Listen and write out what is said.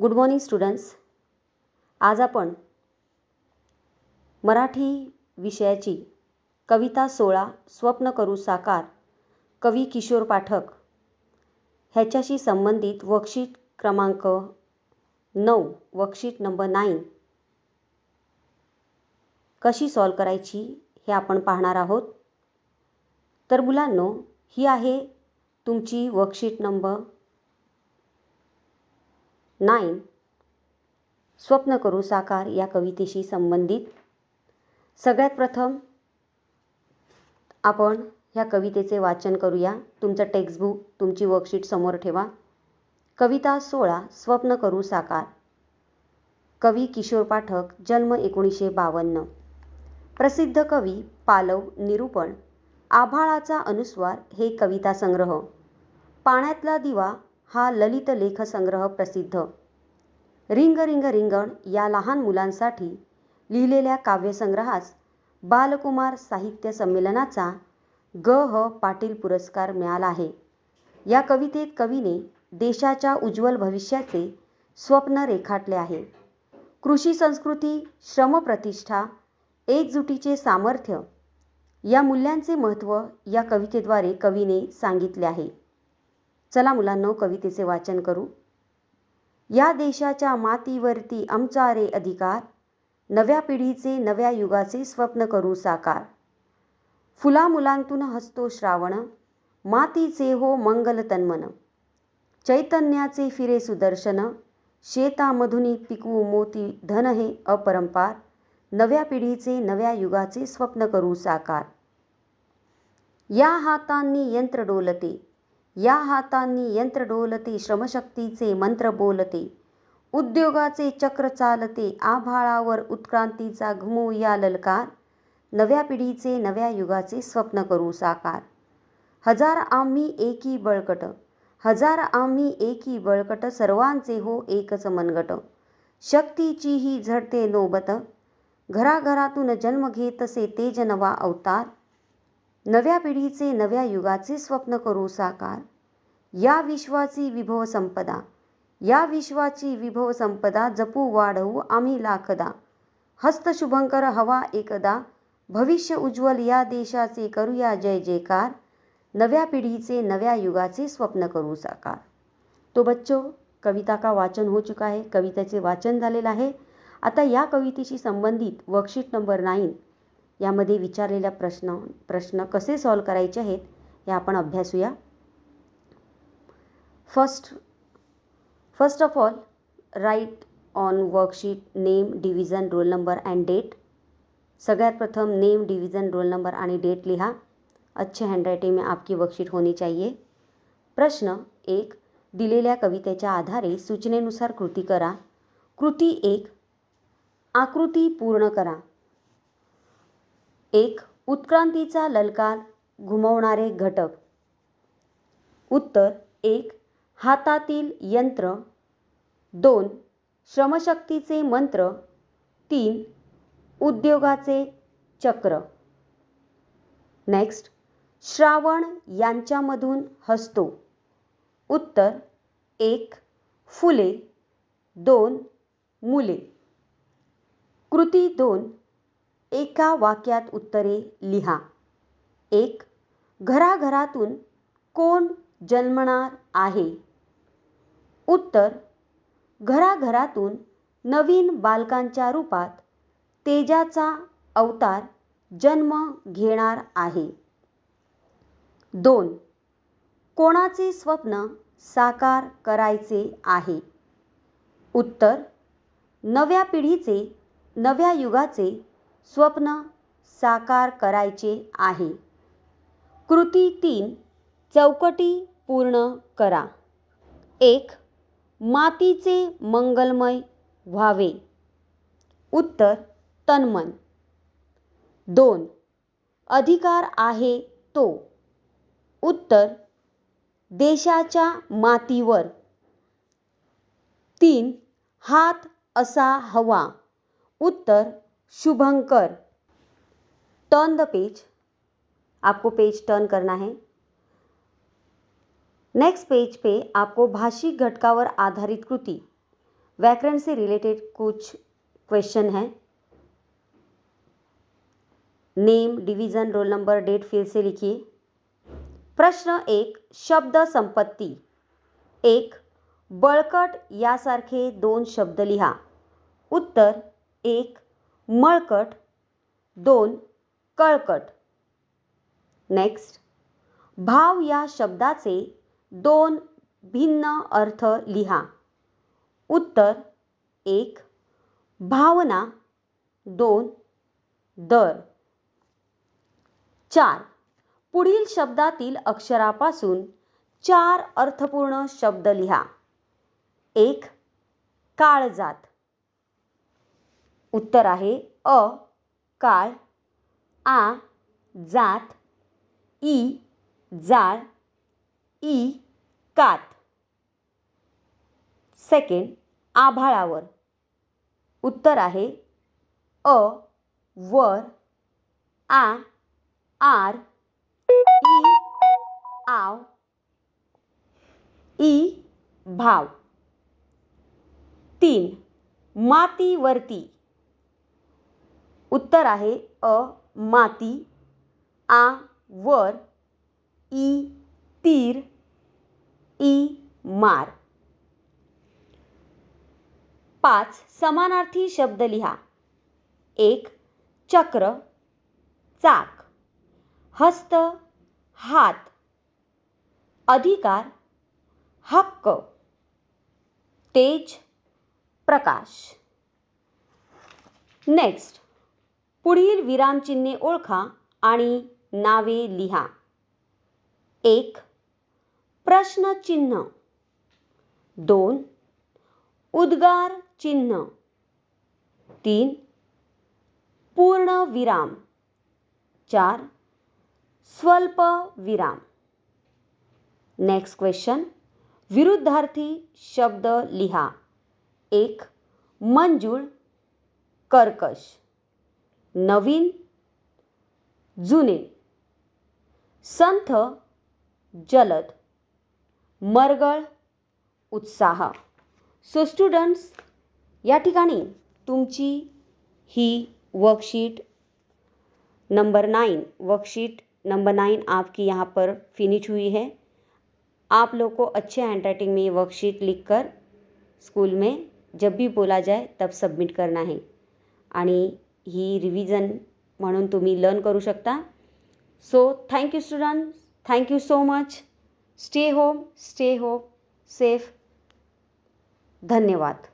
Good morning students आज आपण मराठी विषयाची कविता सोळा स्वप्न करू साकार कवी किशोर पाठक ह्याच्याशी संबंधित वर्कशीट क्रमांक नऊ वर्कशीट नंबर नाईन कशी सॉल्व करायची हे आपण पाहणार आहोत. तर मुलांनो ही आहे तुमची वर्कशीट नंबर नाईन स्वप्न करू साकार या कवितेशी संबंधित. सगळ्यात प्रथम आपण ह्या कवितेचे वाचन करूया. तुमचं टेक्स्टबुक तुमची वर्कशीट समोर ठेवा. कविता सोळा स्वप्न करू साकार. कवी किशोर पाठक जन्म एकोणीसशे बावन्न. प्रसिद्ध कवी पालव निरूपण. आभाळाचा अनुस्वार हे कविता संग्रह. पाण्यातला दिवा हा ललित लेखसंग्रह प्रसिद्ध. रिंग रिंग रिंगण या लहान मुलांसाठी लिहिलेल्या काव्यसंग्रहास बालकुमार साहित्य संमेलनाचा ग ह पाटील पुरस्कार मिळाला आहे. या कवितेत कवीने देशाच्या उज्ज्वल भविष्याचे स्वप्न रेखाटले आहे. कृषी संस्कृती श्रमप्रतिष्ठा एकजुटीचे सामर्थ्य या मूल्यांचे महत्त्व या कवितेद्वारे कवीने सांगितले आहे. चला मुलांनो कवितेचे वाचन करू. या देशाच्या मातीवरती आमचा रे अधिकार. नव्या पिढीचे नव्या युगाचे स्वप्न करू साकार. फुला मुलांतून हसतो श्रावण. मातीचे हो मंगल तन्मन. चैतन्याचे फिरे सुदर्शन. शेतामधुनी पिकवू मोती धन हे अपरंपार. नव्या पिढीचे नव्या युगाचे स्वप्न करू साकार. या हातांनी यंत्र डोलते. या हातांनी यंत्र डोलते श्रमशक्तीचे मंत्र बोलते. उद्योगाचे चक्र चालते आभाळावर उत्क्रांतीचा घुमूया ललकार. नव्या पिढीचे नव्या युगाचे स्वप्न करू साकार. हजार आम्ही एकी बळकट. हजार आम्ही एकी बळकट सर्वांचे हो एकच मनगट. शक्तीची ही झडते नोबत. घराघरातून जन्म घेतसे तेज नवा अवतार. नव्या पिढीचे नव्या युगाचे स्वप्न करू साकार. या विश्वाची विभव संपदा. या विश्वाची विभव संपदा जपू वाढवू आम्ही लाखदा. हस्त शुभंकर हवा एकदा. भविष्य उज्ज्वल या देशाचे करूया जय जयकार. नव्या पिढीचे नव्या युगाचे स्वप्न करू साकार. तो बच्चो कविता का वाचन हो चुका है? कवितेचे वाचन झालेलं आहे. आता या कवितेशी संबंधित वर्कशीट नंबर नाईन यामध्ये विचारलेल्या प्रश्न प्रश्न कसे सॉल्व करायचे आहेत हे आपण अभ्यासूया. First first of all write on worksheet name division roll number and date सगळ्यात प्रथम नेम डिव्हिजन रोल नंबर आणि डेट लिहा. अच्छे हँडरायटिंग में आपकी वर्कशीट होनी चाहिए. प्रश्न एक दिलेल्या कवितेच्या आधारे सूचनेनुसार कृती करा. कृती एक आकृती पूर्ण करा. एक उत्क्रांतीचा ललकार घुमवणारे घटक. उत्तर एक हातातील यंत्र. दोन श्रमशक्तीचे मंत्र. तीन उद्योगाचे चक्र. नेक्स्ट श्रावण यांच्यामधून हसतो. उत्तर एक फुले. दोन मुले. कृती दोन एका वाक्यात उत्तरे लिहा. एक घराघरातून कोण जन्मणार आहे? उत्तर घराघरातून नवीन बालकांच्या रूपात तेजाचा अवतार जन्म घेणार आहे. दोन कोणाचे स्वप्न साकार करायचे आहे? उत्तर नव्या पिढीचे नव्या युगाचे स्वप्न साकार करायचे आहे. कृती तीन चौकटी पूर्ण करा. एक मातीचे मंगलमय व्हावे. उत्तर तन्मन दोन अधिकार आहे तो. उत्तर देशाच्या मातीवर. तीन हात असा हवा. उत्तर शुभंकर। टर्न द पेज आपको पेज टर्न करना है। नेक्स्ट पेज पे आपको भाषिक घटकावर आधारित कृति, व्याकरण से रिलेटेड कुछ क्वेश्चन है। Name division roll number date फिर से लिखिए। प्रश्न एक, शब्द संपत्ती। एक, बळकट यासारखे दोन शब्द लिहा। उत्तर, एक मळकट दोन कळकट. नेक्स्ट भाव या शब्दाचे दोन भिन्न अर्थ लिहा. उत्तर एक. भावना दोन. दर. चार. पुढील शब्दातील अक्षरापासून चार अर्थपूर्ण शब्द लिहा. एक. काळजात. उत्तर आहे अ काळ आ जात ई जाळ ई कात. सेकंड आभाळावर. उत्तर आहे अ वर आ आर ई आव ई भाव. तीन मातीवरती. उत्तर आहे अ माती आ वर ई तीर ई मार. पाच समानार्थी शब्द लिहा. एक चक्र चाक. हस्त हात. अधिकार हक्क. तेज प्रकाश. नेक्स्ट पुढील विरामचिन्हे ओळखा आणि नावे लिहा. एक प्रश्नचिन्ह. दोन उद्गार चिन्ह. तीन पूर्ण विराम. चार स्वल्प विराम. नेक्स्ट क्वेश्चन विरुद्धार्थी शब्द लिहा. एक मंजूळ कर्कश. नवीन जुने. संथ जलद. मरगळ उत्साह. सो स्टुडंट्स या ठिकाणी तुमची ही worksheet number nine worksheet number nine आपकी यहाँ पर फिनिश हुई है. आप लोग को अच्छे हैंड राइटिंग में ये वर्कशीट लिखकर स्कूल में जब भी बोला जाए तब सबमिट करना है. आणि ही रिव्हिजन म्हणून तुम्ही लर्न करू शकता. So thank you student thank you so much stay home stay home safe धन्यवाद.